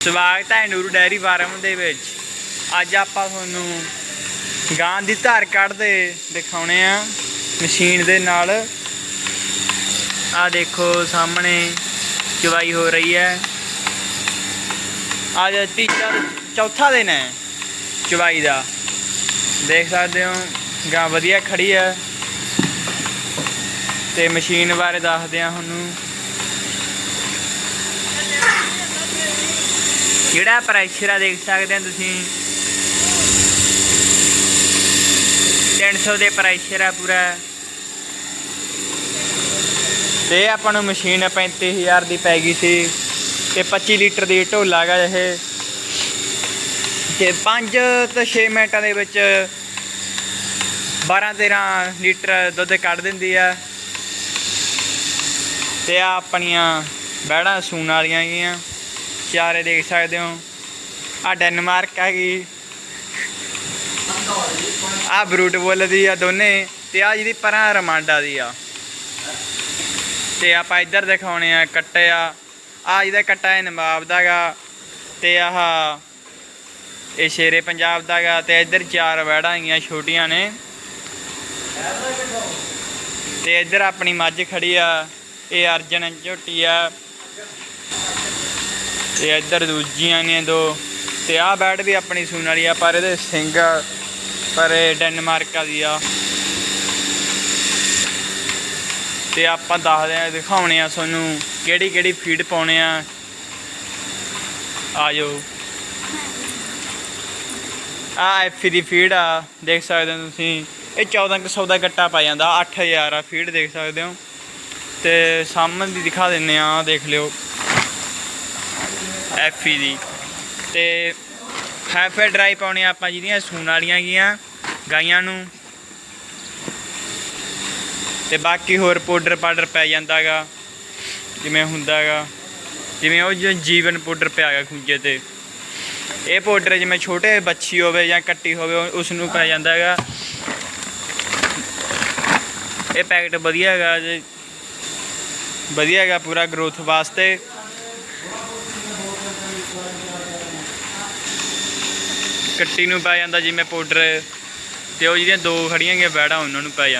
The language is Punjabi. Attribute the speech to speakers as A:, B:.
A: ਸਵਾਗਤ ਹੈ ਨੂਰੂ ਡੈਰੀ ਫਾਰਮ ਦੇ ਵਿੱਚ। ਅੱਜ ਆਪਾਂ ਤੁਹਾਨੂੰ ਗਾਂ ਦੀ ਧਾਰ ਕੱਢਦੇ ਦਿਖਾਉਣੇ ਆ, ਮਸ਼ੀਨ ਦੇ ਨਾਲ। ਆ ਦੇਖੋ ਸਾਹਮਣੇ ਚਵਾਈ ਹੋ ਰਹੀ ਹੈ। ਅੱਜ ਤੀਜਾ ਚੌਥਾ ਦਿਨ ਹੈ ਚਵਾਈ ਦਾ। ਦੇਖ ਸਕਦੇ ਹੋ, ਗਾਂ ਵਧੀਆ ਖੜੀ ਹੈ। ਤੇ ਮਸ਼ੀਨ ਬਾਰੇ ਦੱਸਦੇ ਆ ਤੁਹਾਨੂੰ। ਜਿਹੜਾ ਪ੍ਰੈਸ਼ਰ ਆ ਦੇਖ ਸਕਦੇ ਹੋ ਤੁਸੀਂ। 300 ਦੇ ਪ੍ਰੈਸ਼ਰ ਆ ਪੂਰਾ। ਤੇ ਆਪਾਂ ਨੂੰ ਮਸ਼ੀਨ 35000 ਦੀ ਪੈ ਗਈ ਸੀ। ਤੇ 25 ਲੀਟਰ ਦੀ ਢੋਲਾ ਗਾ ਇਹ। ਤੇ 5 ਤੋਂ 6 ਮਿੰਟਾਂ ਦੇ ਵਿੱਚ 12 13 ਲੀਟਰ ਦੁੱਧ ਕੱਢ ਦਿੰਦੀ ਆ। ਤੇ ਆ ਆਪਣੀਆਂ ਬੈੜਾਂ ਸੂਣ ਵਾਲੀਆਂ ਗਈਆਂ ਚਾਰੇ ਦੇਖ ਸਕਦੇ ਹੋ। ਆ ਡੈਨਮਾਰਕ ਹੈਗੀ ਗਈ। ਆ ਬਰੂਟ ਬੋਲਦੀ ਆ ਦੋਨੇ ਤੇ ਆ ਜਿਹਦੀ ਪਰਾਂ ਰਮਾਂਡਾ ਦੀ ਆ। ਤੇ ਆਪਾਂ ਇੱਧਰ ਦਿਖਾਉਣੇ ਆ ਕੱਟੇ ਆ। ਆ ਜਿਹਦਾ ਕੱਟਾ ਹੈ ਨਵਾਬ ਦਾਗਾ ਤੇ ਆਹ ਇਹ ਸ਼ੇਰੇ ਪੰਜਾਬ ਦਾਗਾ ਤੇ ਇੱਧਰ ਚਾਰ ਵੈੜਾਂ ਹੈਗੀਆਂ ਛੋਟੀਆਂ ਨੇ। ਤੇ ਇੱਧਰ ਆਪਣੀ ਮੱਝ ਖੜੀ ਆ। ਇਹ ਅਰਜਨ ਝੋਟੀ ਆ। ਤੇ ਇੱਧਰ ਦੂਜੀਆਂ ਨੇ ਦੋ। ਤੇ ਆਹ ਬੈਟ ਵੀ ਆਪਣੀ ਸੂਣ ਵਾਲੀ ਆ, ਪਰ ਇਹਦੇ ਸਿੰਘ ਪਰ ਇਹ ਡੈਨਮਾਰਕ ਦੀ ਆ। ਤੇ ਆਪਾਂ ਦੱਸਦੇ ਆ, ਦਿਖਾਉਣੇ ਆ ਤੁਹਾਨੂੰ ਕਿਹੜੀ ਕਿਹੜੀ ਫੀਡ ਪਾਉਣੇ ਆ। ਆ ਜਾਓ ਆ ਐਫ ਦੀ ਫੀਡ ਆ, ਦੇਖ ਸਕਦੇ ਹੋ ਤੁਸੀਂ। ਇਹ 1400 ਦਾ ਗੱਟਾ ਪਾ ਜਾਂਦਾ 8000 ਆ ਫੀਡ ਦੇਖ ਸਕਦੇ ਹੋ। ਤੇ ਸਾਹਮਣੇ ਦੀ ਦਿਖਾ ਦਿੰਨੇ ਆ ਦੇਖ ਲਿਓ। ਐਫੀ ਦੀ। ਤੇ ਹੈਫੇ ਡਰਾਈ ਪਾਉਣੇ ਆਪਾਂ ਜਿਹਦੀਆਂ ਸੂਣ ਵਾਲੀਆਂ ਗੀਆਂ, ਗਾਈਆਂ ਨੂੰ। ਤੇ ਬਾਕੀ ਹੋਰ ਪਾਊਡਰ ਪਾਊਡਰ ਪੈ ਜਾਂਦਾਗਾ, ਜਿਵੇਂ ਹੁੰਦਾਗਾ। ਜਿਵੇਂ ਉਹ ਜੀਵਨ ਪਾਊਡਰ ਪਿਆ ਗਾ ਖੁੰਝੇ ਤੇ। ਇਹ ਪਾਊਡਰ ਜਿਵੇਂ ਛੋਟੇ ਬੱਚੀ ਹੋਵੇ ਜਾਂ ਕੱਟੀ ਹੋਵੇ ਉਸ ਨੂੰ ਪੈ ਜਾਂਦਾ ਹੈਗਾ ਇਹ ਪੈਕਟ ਵਧੀਆ ਹੈਗਾ, ਜੀ ਵਧੀਆ ਹੈਗਾ ਪੂਰਾ ਗਰੋਥ ਵਾਸਤੇ। ਕੱਟੀ ਨੂੰ ਪੈ ਜਾਂਦਾ ਜਿਵੇਂ ਪਾਊਡਰ। ਤੇ ਉਹ ਜਿਹੜੀਆਂ ਦੋ ਖੜੀਆਂ ਗਈਆਂ ਬੈੜਾਂ, ਉਹਨਾਂ ਨੂੰ ਪੈ ਜਾਂਦਾ।